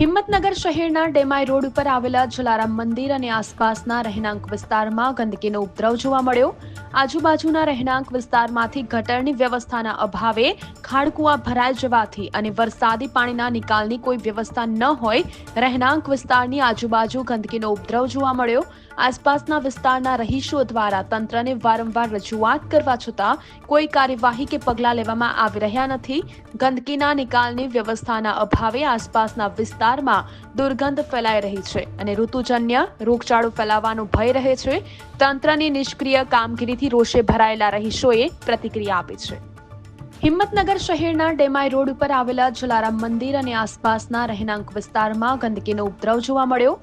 હિંમતનગર શહેરના ડેમાઈ રોડ ઉપર આવેલા જલારામ મંદિર અને આસપાસના રહેણાંક વિસ્તારમાં ગંદકીનો ઉપદ્રવ જોવા મળ્યો. આજુબાજુના રહેણાંક વિસ્તારમાંથી ગટરની વ્યવસ્થાના અભાવે ખાડકુવા ભરાઈ જવાથી અને વરસાદી પાણીના નિકાલની કોઈ વ્યવસ્થા ન હોય, રહેણાંક વિસ્તારની આજુબાજુ ગંદકીનો ઉપદ્રવ જોવા મળ્યો. આસપાસના વિસ્તારના રહીશો દ્વારા તંત્રને વારંવાર રજૂઆત કરવા છતાં કોઈ કાર્યવાહી કે પગલાં લેવામાં આવી રહ્યા નથી. ગંદકીના નિકાલની વ્યવસ્થાના અભાવે આસપાસના વિસ્તારમાં દુર્ગંધ ફેલાઈ રહી છે અને ઋતુજન્ય રોગચાળો ફેલાવાનો ભય રહે છે. તંત્રની નિષ્ક્રિય કામગીરીથી રોષે ભરાયેલા રહીશોએ પ્રતિક્રિયા આપી છે. હિંમતનગર શહેરના ડેમાઈ રોડ ઉપર આવેલા જલારામ મંદિર અને આસપાસના રહેણાંક વિસ્તારમાં ગંદકીનો ઉપદ્રવ જોવા મળ્યો.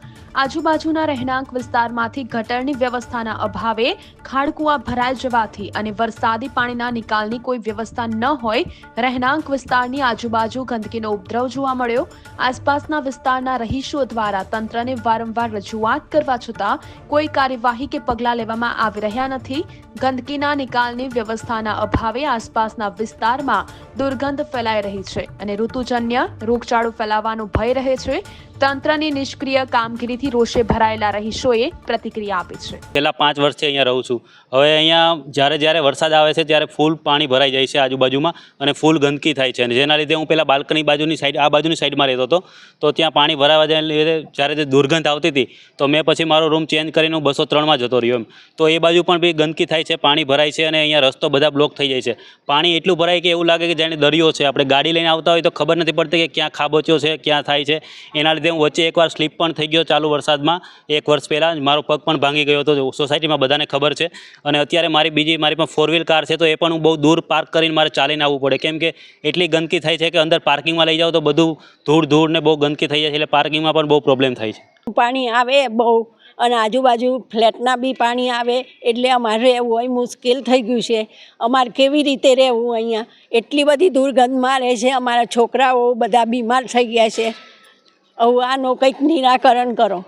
આજુબાજુના રહેણાંક વિસ્તારમાંથી ગટરની વ્યવસ્થાના અભાવે ખાડકુવા ભરાઈ જવાથી અને વરસાદી પાણીના નિકાલની કોઈ વ્યવસ્થા ન હોય, રહેણાંક વિસ્તારની આજુબાજુ ગંદકીનો ઉપદ્રવ જોવા મળ્યો. આસપાસના વિસ્તારના રહીશો દ્વારા તંત્રને વારંવાર રજૂઆત કરવા છતાં કોઈ કાર્યવાહી કે પગલાં લેવામાં આવી રહ્યા નથી. ગંદકીના નિકાલની વ્યવસ્થાના અભાવે આસપાસના વિસ્તારમાં દુર્ગંધ ફેલાઈ રહી છે અને ઋતુજન્ય રોગચાળો ફેલાવાનો ભય રહે છે. તંત્રની નિષ્ક્રિય કામગીરીથી રોષે ભરાયેલા રહીશોએ પ્રતિક્રિયા આપી છે. છેલ્લા પાંચ વર્ષથી અહીંયા રહું છું. હવે અહીંયા જ્યારે જ્યારે વરસાદ આવે છે ત્યારે ફૂલ પાણી ભરાઈ જાય છે આજુબાજુમાં અને ફૂલ ગંદકી થાય છે. અને જેના લીધે હું પહેલાં બાલ્કની બાજુની સાઈડ આ બાજુની સાઈડમાં રહેતો હતો. તો ત્યાં પાણી ભરાવા જાય લીધે જ્યારે જે દુર્ગંધ આવતી હતી, તો મેં પછી મારો રૂમ ચેન્જ કરીને હું બસો ત્રણમાં જતો રહ્યો એમ. તો એ બાજુ પણ બી ગંદકી થાય છે, પાણી ભરાય છે અને અહીંયા રસ્તો બધા બ્લોક થઈ જાય છે. પાણી એટલું ભરાય કે એવું લાગે કે જાણે દરિયો છે, આપણે ગાડી લઈને આવતા હોય તો ખબર નથી પડતી કે ક્યાં ખાબોચ્યો છે, ક્યાં થાય છે. એના લીધે હું વચ્ચે એકવાર સ્લીપ પણ થઈ ગયો ચાલુ વરસાદમાં. એક વર્ષ પહેલાં મારો પગ પણ ભાંગી ગયો હતો સોસાયટીમાં બધાને ખબર છે. અને અત્યારે મારી બીજી, મારી પણ ફોર વ્હીલ કાર છે, તો એ પણ હું બહુ દૂર પાર્ક કરીને મારે ચાલીને આવવું પડે. કેમ કે એટલી ગંદકી થાય છે કે અંદર પાર્કિંગમાં લઈ જાઓ તો બધું ધૂળ ધૂળ ને બહુ ગંદકી થઈ જાય છે, એટલે પાર્કિંગમાં પણ બહુ પ્રોબ્લેમ થાય છે. પાણી આવે બહુ. અને આજુબાજુ ફ્લેટના બી પાણી આવે, એટલે અમારે રહેવું હોય મુશ્કેલ થઈ ગયું છે. અમારે કેવી રીતે રહેવું અહીંયા? એટલી બધી દુર્ગંધ મારે છે, અમારા છોકરાઓ બધા બીમાર થઈ ગયા છે. આવું આનું કંઈક નિરાકરણ કરો.